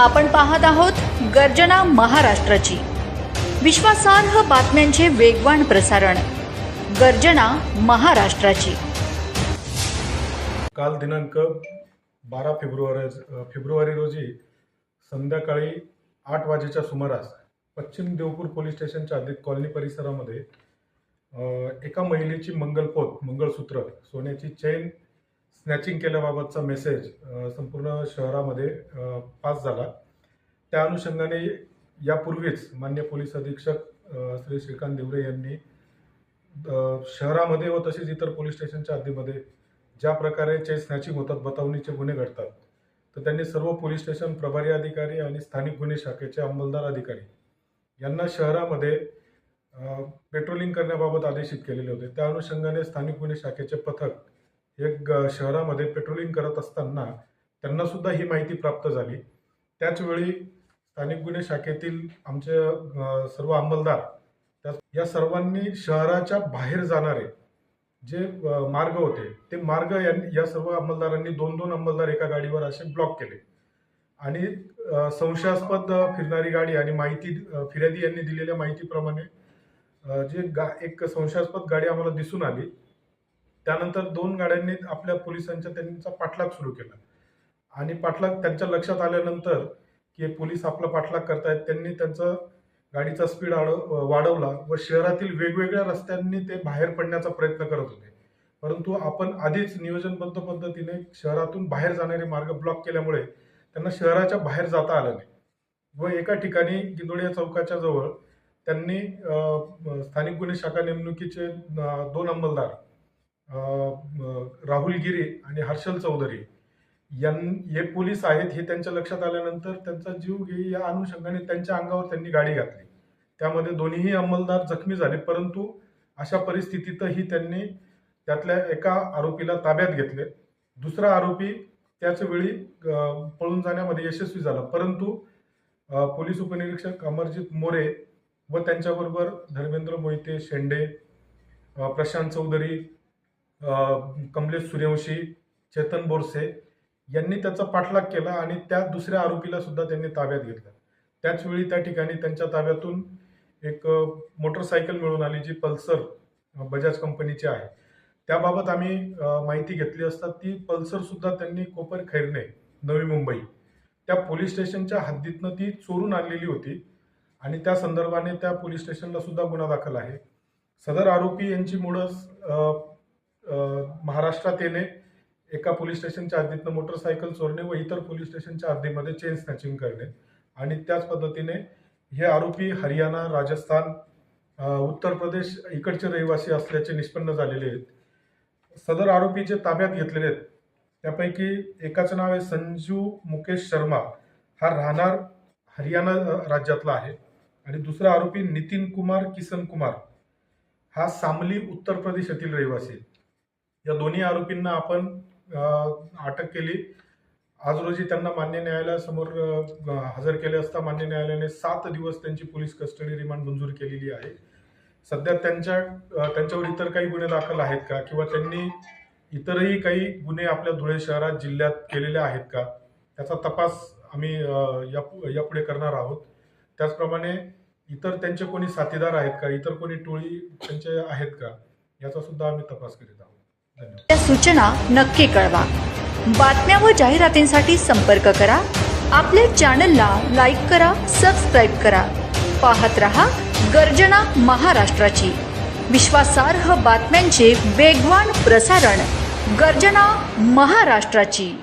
आपण पाहत आहोत गर्जना महाराष्ट्राची. विश्वासार्ह बातम्यांचे वेगवान प्रसारण. गर्जना महाराष्ट्राची. काल दिनांक बारा फेब्रुवारी फेब्रुवारी रोजी संध्याकाळी आठ वाजेच्या सुमारास पश्चिम देवपूर पोलीस स्टेशनच्या अधिक कॉलनी परिसरामध्ये एका महिलेची मंगलपोत मंगळसूत्र सोन्याची चेन स्नॅचिंग केल्याबाबतचा मेसेज संपूर्ण शहरामध्ये पास झाला. त्या अनुषंगाने यापूर्वीच मान्य पोलीस अधीक्षक श्री श्रीकांत देवरे यांनी शहरामध्ये व तसेच इतर पोलीस स्टेशनच्या हद्दीमध्ये ज्या प्रकारे चे स्नॅचिंग होतात बतावणीचे गुन्हे घडतात तर त्यांनी सर्व पोलीस स्टेशन प्रभारी अधिकारी आणि स्थानिक गुन्हे शाखेचे अंमलदार अधिकारी यांना शहरामध्ये पेट्रोलिंग करण्याबाबत आदेशित केलेले होते. त्या अनुषंगाने स्थानिक गुन्हे शाखेचे पथक एक शहरामध्ये पेट्रोलिंग करत असताना त्यांना सुद्धा ही माहिती प्राप्त झाली. त्याचवेळी स्थानिक गुन्हे शाखेतील आमचे सर्व अंमलदार त्या या सर्वांनी शहराच्या बाहेर जाणारे जे मार्ग होते ते मार्ग यांनी या सर्व अंमलदारांनी दोन दोन अंमलदार एका गाडीवर असे ब्लॉक केले. आणि संशयास्पद फिरणारी गाडी आणि माहिती फिर्यादी यांनी दिलेल्या माहितीप्रमाणे जे गा एक संशयास्पद गाडी आम्हाला दिसून आली. त्यानंतर दोन गाड्यांनी आपल्या पोलिसांच्या त्यांचा पाठलाग सुरू केला. आणि पाठलाग त्यांच्या लक्षात आल्यानंतर की पोलीस आपला पाठलाग करतायत त्यांनी त्यांचा गाडीचा स्पीड वाढवला व शहरातील वेगवेगळ्या रस्त्यांनी ते बाहेर पडण्याचा प्रयत्न करत होते. परंतु आपण आधीच नियोजनबद्ध पद्धतीने शहरातून बाहेर जाणारे मार्ग ब्लॉक केल्यामुळे त्यांना शहराच्या बाहेर जाता आलं नाही. व एका ठिकाणी गिंदोडिया चौकाच्या जवळ त्यांनी स्थानिक गुन्हे शाखा नेमणुकीचे दोन अंमलदार राहुल गिरे आणि हर्षल चौधरी यां हे पोलीस आहेत हे त्यांच्या लक्षात आल्यानंतर त्यांचा जीव घे या अनुषंगाने त्यांच्या अंगावर त्यांनी गाडी घातली. त्यामध्ये दोन्हीही अंमलदार जखमी झाले परंतु अशा परिस्थितीतही त्यांनी त्यातल्या एका आरोपीला ताब्यात घेतले. दुसरा आरोपी त्याच वेळी पळून जाण्यामध्ये यशस्वी झाला. परंतु पोलीस उपनिरीक्षक अमरजित मोरे व त्यांच्याबरोबर धर्मेंद्र मोहिते शेंडे प्रशांत चौधरी कमलेश सूर्यवंशी चेतन बोरसे यांनी त्याचा पाठलाग केला आणि त्या दुसऱ्या आरोपीला सुद्धा त्यांनी ताब्यात घेतलं. त्याचवेळी त्या ठिकाणी त्यांच्या ताब्यातून एक मोटरसायकल मिळून आली जी पल्सर बजाज कंपनीची आहे. त्याबाबत आम्ही माहिती घेतली असता ती पल्सर सुद्धा त्यांनी कोपर खैरणे नवी मुंबई त्या पोलीस स्टेशनच्या हद्दीतनं ती चोरून आणलेली होती आणि त्या संदर्भाने त्या पोलीस स्टेशनला सुद्धा गुन्हा दाखल आहे. सदर आरोपी यांची मुळं महाराष्ट्रात येणे एका पोलीस स्टेशनच्या हद्दीतनं मोटरसायकल चोरणे व इतर पोलीस स्टेशनच्या हद्दीमध्ये चेन स्नॅचिंग करणे. आणि त्याच पद्धतीने हे आरोपी हरियाणा राजस्थान उत्तर प्रदेश इकडचे रहिवासी असल्याचे निष्पन्न झालेले आहेत. सदर आरोपी जे ताब्यात घेतलेले आहेत त्यापैकी एकाचं नाव आहे संजू मुकेश शर्मा. हा राहणार हरियाणा राज्यातला आहे. आणि दुसरा आरोपी नितीन कुमार किसन कुमार. हा सामली उत्तर प्रदेश येथील रहिवासी आहे. या दोन्ही आरोपींना आपण अटक केली. आज रोजी त्यांना मान्य न्यायालयासमोर हजर केले असता मान्य न्यायालयाने सात दिवस त्यांची पोलीस कस्टडी रिमांड मंजूर केलेली आहे. सध्या त्यांच्या त्यांच्यावर इतर काही गुन्हे दाखल आहेत का? किंवा त्यांनी इतरही काही गुन्हे आपल्या धुळे शहरात जिल्ह्यात केलेले आहेत का? त्याचा तपास आम्ही यापुढे करणार आहोत. त्याचप्रमाणे इतर त्यांचे कोणी साथीदार आहेत का? इतर कोणी टोळी त्यांचे आहेत का? याचा सुद्धा आम्ही तपास करीत आहोत. त्या सूचना नक्की कळवा. बातम्या व जाहिरातींसाठी संपर्क करा. आपल्या चॅनलला लाईक करा सबस्क्राईब करा. पाहत रहा गर्जना महाराष्ट्राची. विश्वासार्ह बातम्यांचे वेगवान प्रसारण गर्जना महाराष्ट्राची.